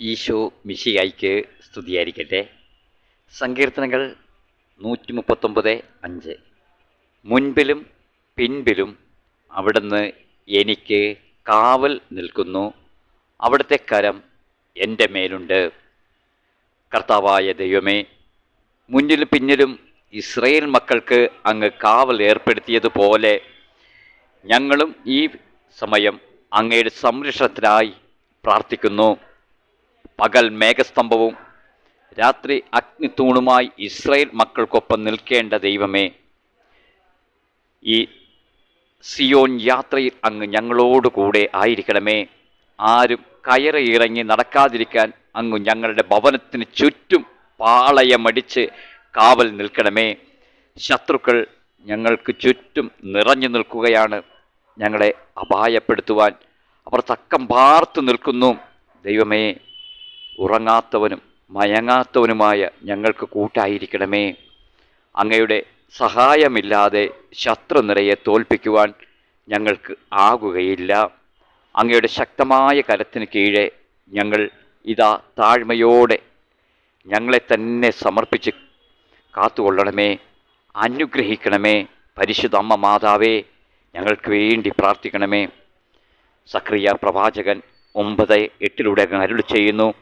ഈശോ മിഷിയായിക്ക് സ്തുതിയായിരിക്കട്ടെ. സങ്കീർത്തനങ്ങൾ നൂറ്റി മുപ്പത്തൊമ്പത് അഞ്ച്. മുൻപിലും പിൻപിലും അവിടുന്ന് എനിക്ക് കാവൽ നിൽക്കുന്നു. അവിടുത്തെ കരം എന്റെ മേലുണ്ട്. കർത്താവായ ദൈവമേ മുന്നിലും പിന്നിലും ഇസ്രയേൽ മക്കൾക്ക് അങ്ങ് കാവൽ ഏർപ്പെടുത്തിയതുപോലെ ഞങ്ങളും ഈ സമയം അങ്ങയുടെ സംരക്ഷണത്തിനായി പ്രാർത്ഥിക്കുന്നു. പകൽ മേഘസ്തംഭവും രാത്രി അഗ്നിത്തൂണുമായി ഇസ്രയേൽ മക്കൾക്കൊപ്പം നിൽക്കേണ്ട ദൈവമേ ഈ സിയോൻ യാത്രയിൽ അങ്ങ് ഞങ്ങളോട് കൂടെ ആയിരിക്കണമേ. ആരും കയറിയിറങ്ങി നടക്കാതിരിക്കാൻ അങ്ങ് ഞങ്ങളുടെ ഭവനത്തിന് ചുറ്റും പാളയമടിച്ച് കാവൽ നിൽക്കണമേ. ശത്രുക്കൾ ഞങ്ങൾക്ക് ചുറ്റും നിറഞ്ഞു നിൽക്കുകയാണ്. ഞങ്ങളെ അപായപ്പെടുത്തുവാൻ അവർ തക്കം പാർത്തു നിൽക്കുന്നു. ദൈവമേ ഉറങ്ങാത്തവനും മയങ്ങാത്തവനുമായ ഞങ്ങൾക്ക് കൂട്ടായിരിക്കണമേ. അങ്ങയുടെ സഹായമില്ലാതെ ശത്രുനിരയെ തോൽപ്പിക്കുവാൻ ഞങ്ങൾക്ക് ആകുകയില്ല. അങ്ങയുടെ ശക്തമായ കരത്തിന് കീഴേ ഞങ്ങൾ ഇതാ താഴ്മയോടെ ഞങ്ങളെ തന്നെ സമർപ്പിച്ച് കാത്തുകൊള്ളണമേ. അനുഗ്രഹിക്കണമേ. പരിശുദ്ധ അമ്മ മാതാവേ ഞങ്ങൾക്ക് വേണ്ടി പ്രാർത്ഥിക്കണമേ. സക്രിയ പ്രവാചകൻ ഒമ്പത് എട്ടിലൂടെ അരുളി ചെയ്യുന്നു.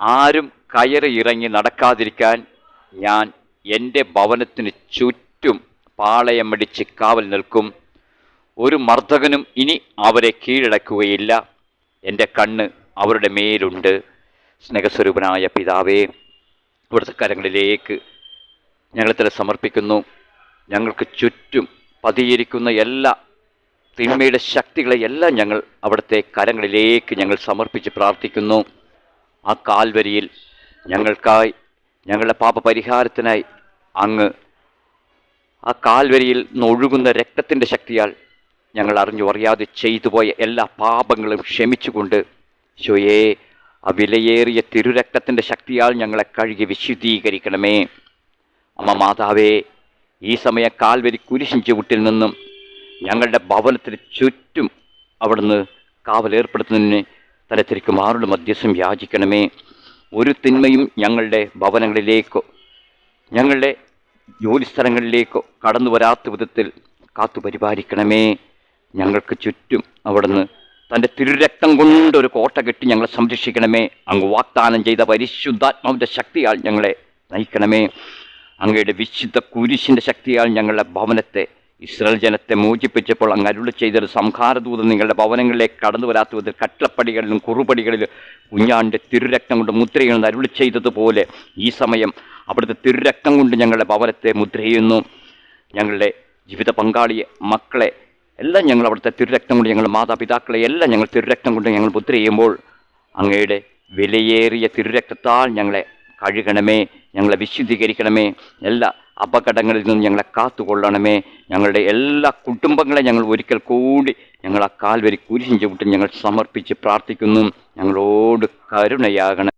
ആരും കയറി ഇറങ്ങി നടക്കാതിരിക്കാൻ ഞാൻ എന്റെ ഭവനത്തിന് ചുറ്റും പാളയമടിച്ച് കാവൽ നിൽക്കും. ഒരു മർദ്ദകനും ഇനി അവരെ കീഴടക്കുകയില്ല. എന്റെ കണ്ണ് അവരുടെ മേലുണ്ട്. സ്നേഹസ്വരൂപനായ പിതാവേ ഇവിടുത്തെ കരങ്ങളിലേക്ക് ഞങ്ങളെ തന്നെ സമർപ്പിക്കുന്നു. ഞങ്ങൾക്ക് ചുറ്റും പതിയിരിക്കുന്ന എല്ലാ തിന്മയുടെ ശക്തികളെയെല്ലാം ഞങ്ങൾ അവിടുത്തെ കരങ്ങളിലേക്ക് ഞങ്ങൾ സമർപ്പിച്ച് പ്രാർത്ഥിക്കുന്നു. ആ കാൽവരിയിൽ ഞങ്ങൾക്കായി ഞങ്ങളുടെ പാപപരിഹാരത്തിനായി അങ്ങ് ആ കാൽവരിയിൽ നിന്നൊഴുകുന്ന രക്തത്തിന്റെ ശക്തിയാൽ ഞങ്ങൾ അറിഞ്ഞു അറിയാതെ ചെയ്തു പോയ എല്ലാ പാപങ്ങളും ക്ഷമിച്ചുകൊണ്ട് ശോയേ ആ വിലയേറിയ തിരുരക്തത്തിന്റെ ശക്തിയാൽ ഞങ്ങളെ കഴുകി വിശുദ്ധീകരിക്കണമേ. അമ്മ മാതാവേ ഈ സമയം കാൽവരി കുരിശിൻ ചുവട്ടിൽ നിന്നും ഞങ്ങളുടെ ഭവനത്തിന് ചുറ്റും അവിടുന്ന് കാവലേർപ്പെടുത്തുന്നതിന് തലത്തിരിക്കുമാറുള്ള മധ്യസ്ഥം യാചിക്കണമേ. ഒരു തിന്മയും ഞങ്ങളുടെ ഭവനങ്ങളിലേക്കോ ഞങ്ങളുടെ ജോലിസ്ഥലങ്ങളിലേക്കോ കടന്നു വരാത്ത വിധത്തിൽ കാത്തു പരിപാലിക്കണമേ. ഞങ്ങൾക്ക് ചുറ്റും അവിടുന്ന് തന്റെ തിരുരക്തം കൊണ്ട് ഒരു കോട്ട കെട്ടി ഞങ്ങളെ സംരക്ഷിക്കണമേ. അങ്ങ് വാഗ്ദാനം ചെയ്ത പരിശുദ്ധാത്മാവിന്റെ ശക്തിയാൽ ഞങ്ങളെ നയിക്കണമേ. അങ്ങയുടെ വിശുദ്ധ കുരിശിന്റെ ശക്തിയാൽ ഞങ്ങളുടെ ഭവനത്തെ ഇസ്രായേൽ ജനത്തെ മോചിപ്പിച്ചപ്പോൾ അങ്ങ് അരുളി ചെയ്തൊരു സംഹാരദൂത് നിങ്ങളുടെ ഭവനങ്ങളിലേക്ക് കടന്നു വരാത്ത വിധത്തിൽ കുറുപടികളിലും കുഞ്ഞാണ്ട് തിരുരക്തം കൊണ്ട് മുദ്രയെന്ന് അരുളി ചെയ്തതുപോലെ ഈ സമയം അവിടുത്തെ തിരുരക്തം കൊണ്ട് ഞങ്ങളുടെ ഭവനത്തെ മുദ്രയുന്നു. ഞങ്ങളുടെ ജീവിത പങ്കാളിയെ മക്കളെ എല്ലാം ഞങ്ങൾ അവിടുത്തെ തിരുരക്തം കൊണ്ട് ഞങ്ങളുടെ മാതാപിതാക്കളെ എല്ലാം ഞങ്ങൾ തിരുരക്തം കൊണ്ട് ഞങ്ങൾ മുദ്ര ചെയ്യുമ്പോൾ അങ്ങയുടെ വിലയേറിയ തിരുരക്തത്താൽ ഞങ്ങളെ കഴുകണമേ ഞങ്ങളെ വിശുദ്ധീകരിക്കണമേ. എല്ലാ അപകടങ്ങളിൽ നിന്ന് ഞങ്ങളെ കാത്തുകൊള്ളണമേ. ഞങ്ങളുടെ എല്ലാ കുടുംബങ്ങളെ ഞങ്ങൾ ഒരിക്കൽ കൂടി ഞങ്ങൾ ആ കാൽവരി കുരിശിൻ ഞങ്ങൾ സമർപ്പിച്ച് പ്രാർത്ഥിക്കുന്നു. ഞങ്ങളോട് കരുണയാകണം